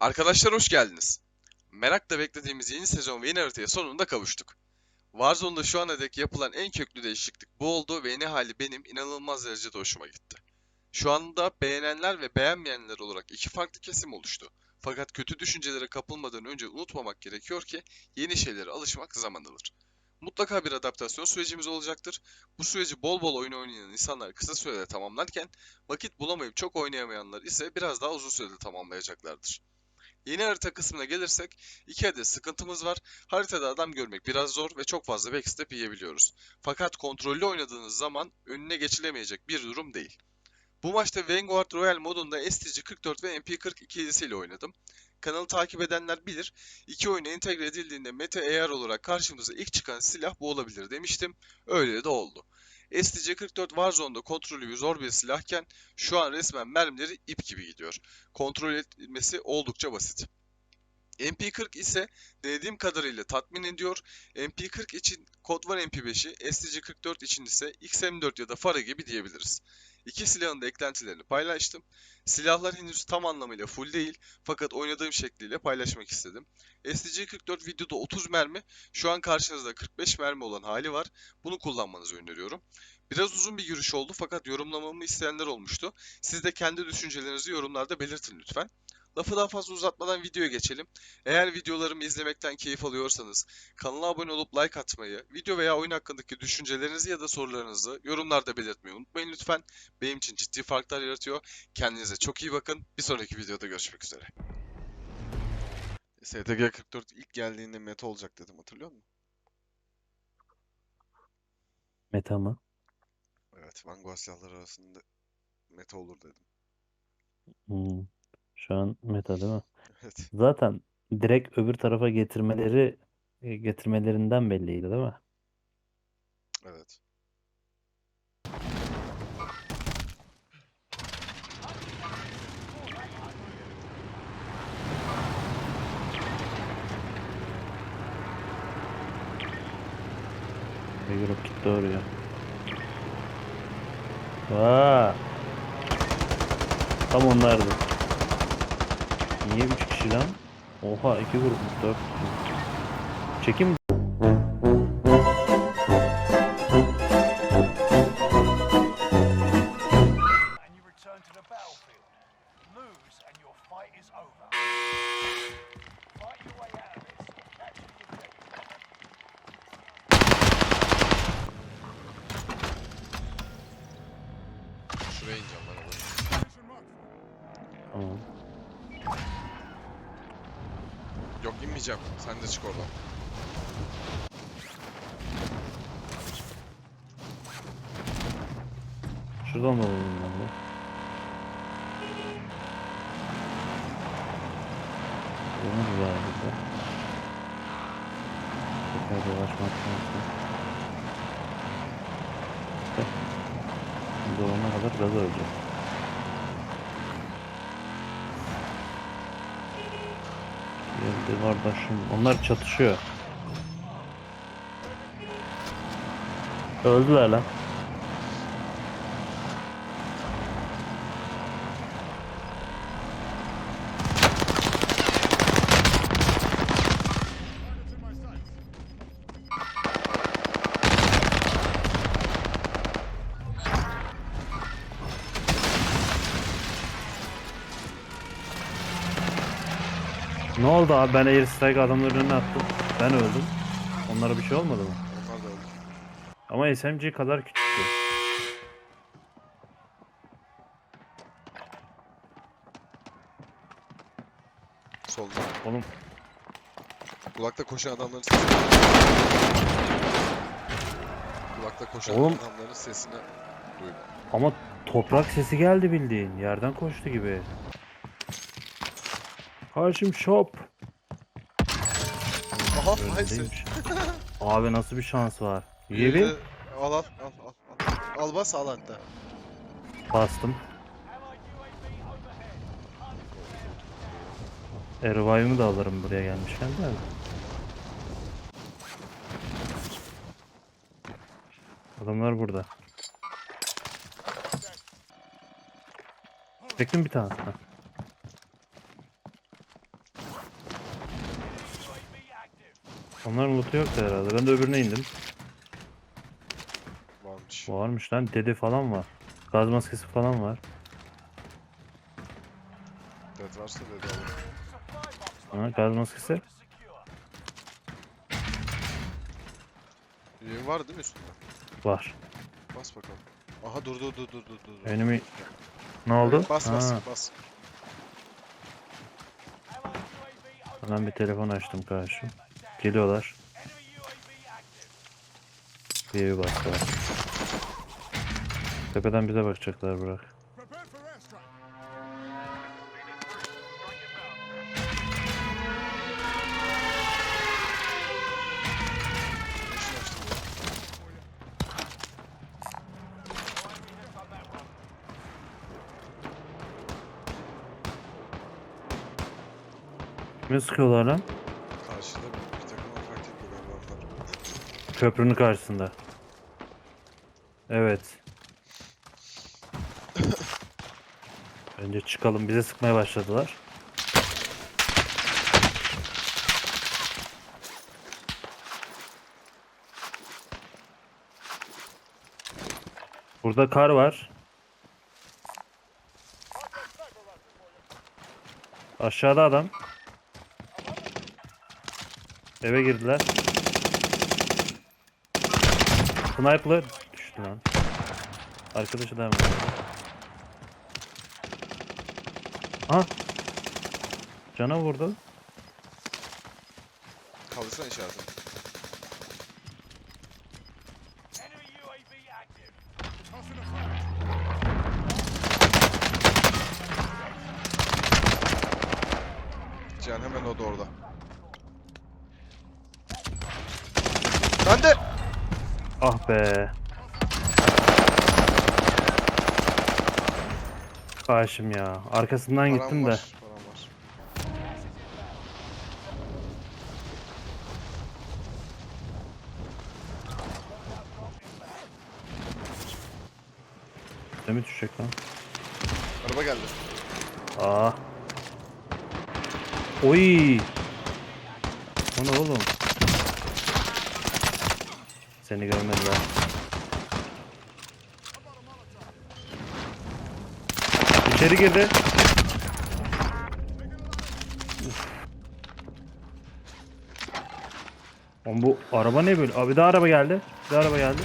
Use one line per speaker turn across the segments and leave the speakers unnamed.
Arkadaşlar hoş geldiniz. Merakla beklediğimiz yeni sezon ve yeni haritaya sonunda kavuştuk. Warzone'da şu ana dek yapılan en köklü değişiklik bu oldu ve yeni hali benim inanılmaz derecede hoşuma gitti. Şu anda beğenenler ve beğenmeyenler olarak iki farklı kesim oluştu. Fakat kötü düşüncelere kapılmadan önce unutmamak gerekiyor ki yeni şeylere alışmak zaman alır. Mutlaka bir adaptasyon sürecimiz olacaktır. Bu süreci bol bol oyun oynayan insanlar kısa sürede tamamlarken vakit bulamayıp çok oynayamayanlar ise biraz daha uzun sürede tamamlayacaklardır. Yeni harita kısmına gelirsek iki adet sıkıntımız var. Haritada adam görmek biraz zor ve çok fazla backstep yiyebiliyoruz. Fakat kontrollü oynadığınız zaman önüne geçilemeyecek bir durum değil. Bu maçta Vanguard Royal modunda STG-44 ve MP40 ikilisiyle oynadım. Kanalı takip edenler bilir. İki oyuna entegre edildiğinde meta AR olarak karşımıza ilk çıkan silah bu olabilir demiştim. Öyle de oldu. STG-44 Warzone'da kontrolü zor bir silahken şu an resmen mermileri ip gibi gidiyor. Kontrol edilmesi oldukça basit. MP40 ise denediğim kadarıyla tatmin ediyor. MP40 için kod var MP5'i, STG44 için ise XM4 ya da Fara gibi diyebiliriz. İki silahın da eklentilerini paylaştım. Silahlar henüz tam anlamıyla full değil fakat oynadığım şekliyle paylaşmak istedim. STG44 videoda 30 mermi, şu an karşınızda 45 mermi olan hali var. Bunu kullanmanızı öneriyorum. Biraz uzun bir giriş oldu fakat yorumlamamı isteyenler olmuştu. Siz de kendi düşüncelerinizi yorumlarda belirtin lütfen. Lafı daha fazla uzatmadan videoya geçelim. Eğer videolarımı izlemekten keyif alıyorsanız kanala abone olup like atmayı, video veya oyun hakkındaki düşüncelerinizi ya da sorularınızı yorumlarda belirtmeyi unutmayın lütfen. Benim için ciddi farklar yaratıyor. Kendinize çok iyi bakın. Bir sonraki videoda görüşmek üzere. STG 44 ilk geldiğinde meta olacak dedim hatırlıyor musun?
Meta mı?
Evet, Vanguard silahları arasında meta olur dedim.
Hmm. Şu an meta değil mi?
Evet.
Zaten direkt öbür tarafa getirmeleri e, getirmelerinden belliydi değil mi?
Evet.
Bir grup gitti oraya. Vaa! Tam onlardı. Niye 3 kişi lan? Oha 2 grupmuş 4 kişi. Çekim
Yok inmeyeceğim. Sen de çık oradan.
Şuradan da alalım ben de. Bunu da burada. Tekrar dolaşmak lazım. İşte. Şimdi olana kadar gaz öleceğiz. Geldi kardeşim. Onlar çatışıyor. Öldüler lan. Ne oldu abi? Ben airstrike adamların önüne attım. Ben öldüm. Onlara bir şey olmadı mı?
Onlar da öldü.
Ama SMG kadar küçüktü.
Solda.
Oğlum
Kulakta koşan adamların sesini... Kulakta koşan
Oğlum.
adamların sesini duydum.
ama toprak sesi geldi bildiğin. Yerden koştu gibi. Karşım shop.
Aha,
Önündeymiş. Abi nasıl bir şans var? Yevi
Al al al al. Al, al bas al hatta.
bastım. E, revive'ımı da alırım buraya gelmişken de. Adamlar burada. Çektim bir tane. Onların loot'u yoktu herhalde. Ben de öbürüne indim.
Varmış.
Varmış lan. Dede falan var. Gaz maskesi falan var.
Dead varsa dedi alırım.
Ha, gaz maskesi.
secure.
Yayın var değil mi üstünde?
Var.
Bas bakalım. Aha dur dur dur dur dur dur.
Enemy... Ne oldu?
Bas bas
Ha,
bas.
Ben bir telefon açtım karşı. Geliyorlar. Bir evi bastılar. Tepeden bize bakacaklar bırak. Kime sıkıyorlar lan? Köprünün karşısında. Evet. Önce çıkalım. Bize sıkmaya başladılar. Burada kar var. Aşağıda adam. Eve girdiler. Sniper düştü lan. Arkadaşı da hemen. Ha. Cana vurdu.
Kaldırsana
active.
Cihan hemen o da orada. Ben de!
Ah be. Karşım ya. Arkasından
Param
gittim de.
var, Param var.
Ne mi düşecek lan?
Araba geldi.
Aa. Oy. O ne oğlum? Seni görmediler. İçeri girdi. Oğlum bu araba ne böyle? Abi daha araba geldi. Bir daha araba geldi.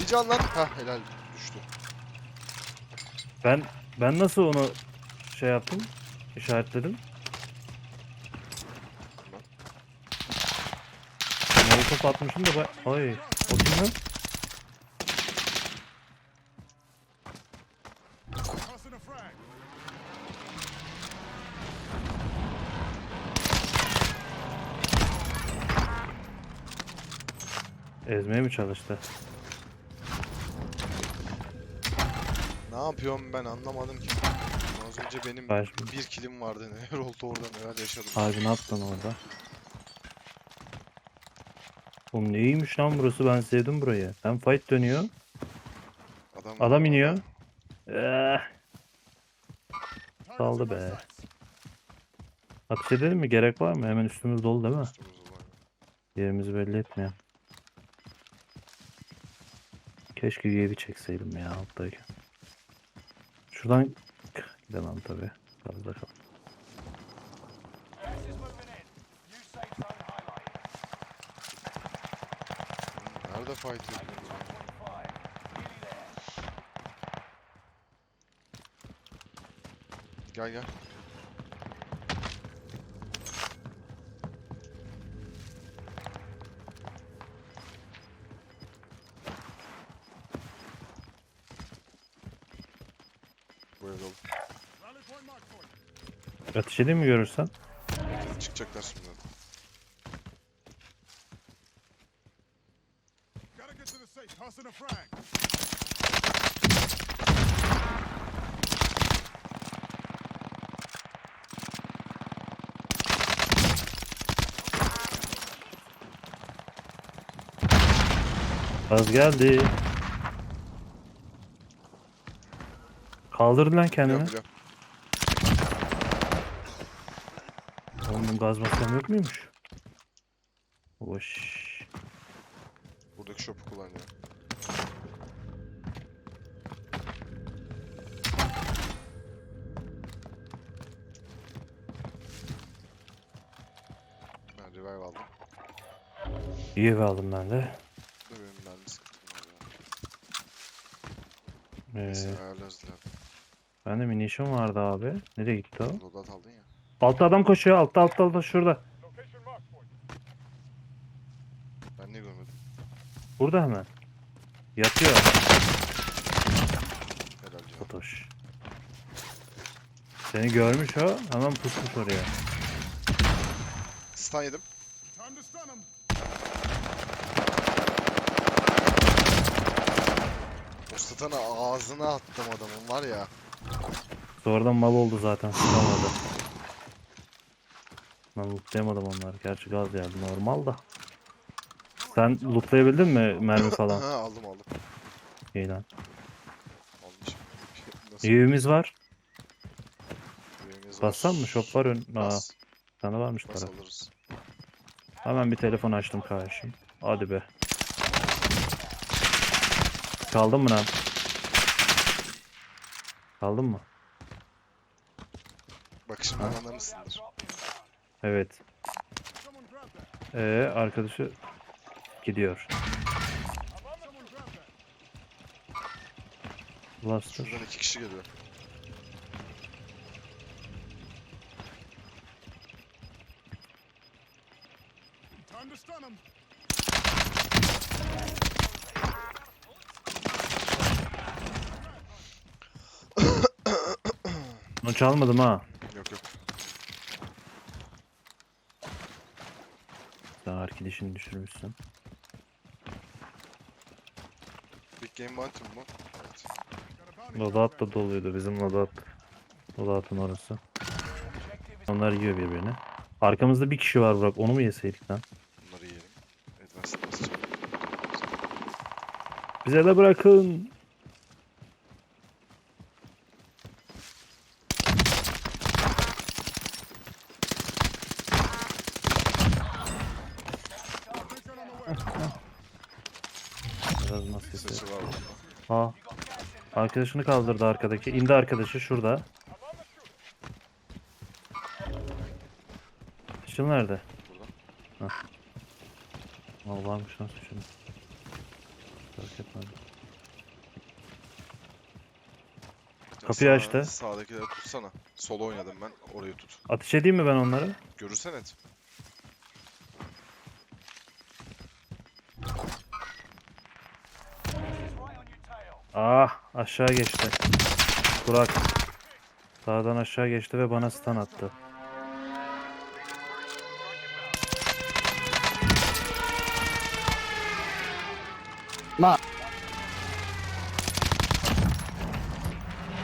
Bir can lan. Hah helal düştü.
Ben ben nasıl onu şey yaptım? İşaretledim. Molotof atmışım da ben... Ay, o kim lan? Ezmeye mi çalıştı?
Ne yapıyorum ben anlamadım ki. Az önce benim
Baş-
bir kilim vardı. Neler oldu orada neler yaşadım.
Abi ne yaptın orada? Oğlum ne iyiymiş lan burası ben sevdim burayı. Hem fight dönüyor.
Adam,
Adam iniyor. Eh, Kaldı be. Ateş edelim mi? Gerek var mı? Hemen üstümüz dolu değil mi?
Üstümüzde var.
Yerimizi belli etmeyen. Keşke UAV çekseydim ya alttayken. Şuradan gidemem tabi. Fazla kal.
Nerede fight yapıyoruz?
25. Nearly there.
Gel gel. Bu evde ol.
Ateş edeyim mi görürsen?
Çıkacaklar şimdi.
Az geldi. Kaldırdı lan kendini.
Biliyorum biliyorum.
Oğlum gaz maskam yok muymuş? Boş.
Buradaki shop'u kullanıyor.
İyi ev aldım ben de.
Dur benim mermi sıkıntım var ya.
Ee,
Neyse ayarlarız ileride.
bende munition vardı abi. Nereye gitti o?
Loadout aldın ya.
Altta adam koşuyor. Altta altta altta şurada.
Ben niye görmedim?
Burada hemen. Yatıyor.
Helal.
Fotoş. Seni görmüş o. Hemen pusmuş oraya.
Stun yedim. O stun'ı ağzına attım adamın var ya.
Sonradan mal oldu zaten. Sıkamadı. Ben lootlayamadım onları. Gerçi gaz geldi normal da. Sen lootlayabildin mi mermi falan?
Ha, aldım aldım.
İyi lan.
Almışım. Nasıl?
UV'miz var.
Var.
Bassam mı? Shop var ön. Aa,
Bas.
sana varmış
Bas
para.
alırız.
Hemen bir telefon açtım kardeşim. Hadi be. Kaldın mı lan? Kaldın mı?
Bak şimdi
Ha?
anlamışsındır.
Evet. Ee, arkadaşı gidiyor. Blaster.
Şuradan iki kişi geliyor.
Onu çalmadım ha.
Yok yok.
Sen arkadaşını düşürmüşsün.
Big Game mi bu? Evet.
Loadout da doluydu bizim loadout. Loadout'un orası. Onlar yiyor birbirini. Arkamızda bir kişi var Burak. Onu mu yeseydik lan?
Bunları yiyelim. Advanced basacağım.
Bize de bırakın.
Mission on the way.
Biraz maskesi.
Sesi var burada.
Ha. Arkadaşını kaldırdı arkadaki. İndi arkadaşı şurada. Işıl nerede?
Burada.
Al varmış nasıl şimdi. Fark etmedim. Kapıyı açtı.
Sağdakileri tutsana. Solo oynadım ben. Orayı tut.
Ateş edeyim mi ben onları?
Görürsen et.
Ah aşağı geçti. Burak. Sağdan aşağı geçti ve bana stun attı.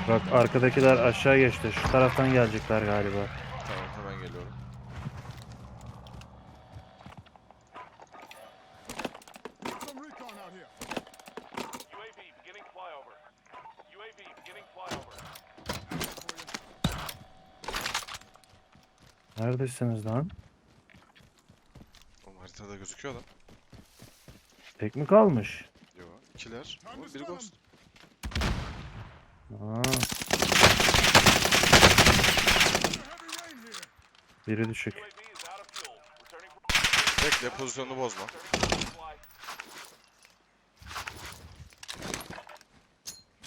Bak arkadakiler aşağı geçti. Şu taraftan gelecekler galiba. Neredesiniz lan?
Oğlum haritada gözüküyor lan.
Tek mi kalmış?
Yo. ikiler. Ama biri ghost.
Aa, biri düşük.
Bekle pozisyonunu bozma.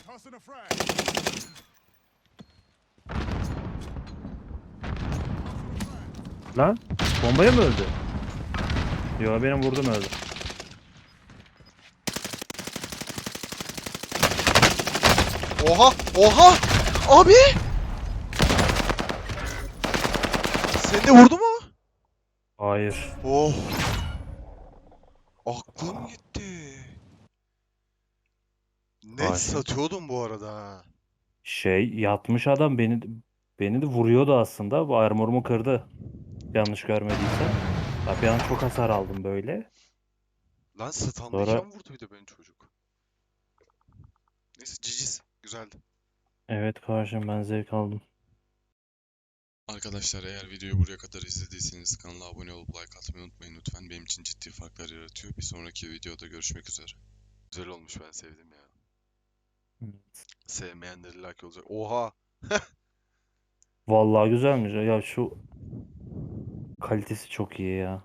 Tossing a frag. Tossing a frag.
Lan bombaya mı öldü? Yo benim vurdum öldü.
Oha! Oha! Abi! Seni de vurdu mu?
Hayır.
Oh! Aklım gitti. Net
Vay.
satıyordum bu arada. ha.
Şey yatmış adam beni beni de vuruyordu aslında. Bu armorumu kırdı. Yanlış görmediysem. Bak bir an çok hasar aldım böyle.
Lan stunlayken vurdu bir de beni çocuk. Neyse ciciz. Güzeldi.
Evet kardeşim ben zevk aldım.
Arkadaşlar eğer videoyu buraya kadar izlediyseniz kanala abone olup like atmayı unutmayın lütfen. Benim için ciddi farklar yaratıyor. Bir sonraki videoda görüşmek üzere. Güzel olmuş ben sevdim ya. Sevmeyenler like olacak. Oha!
Vallahi güzelmiş. Ya şu kalitesi çok iyi ya.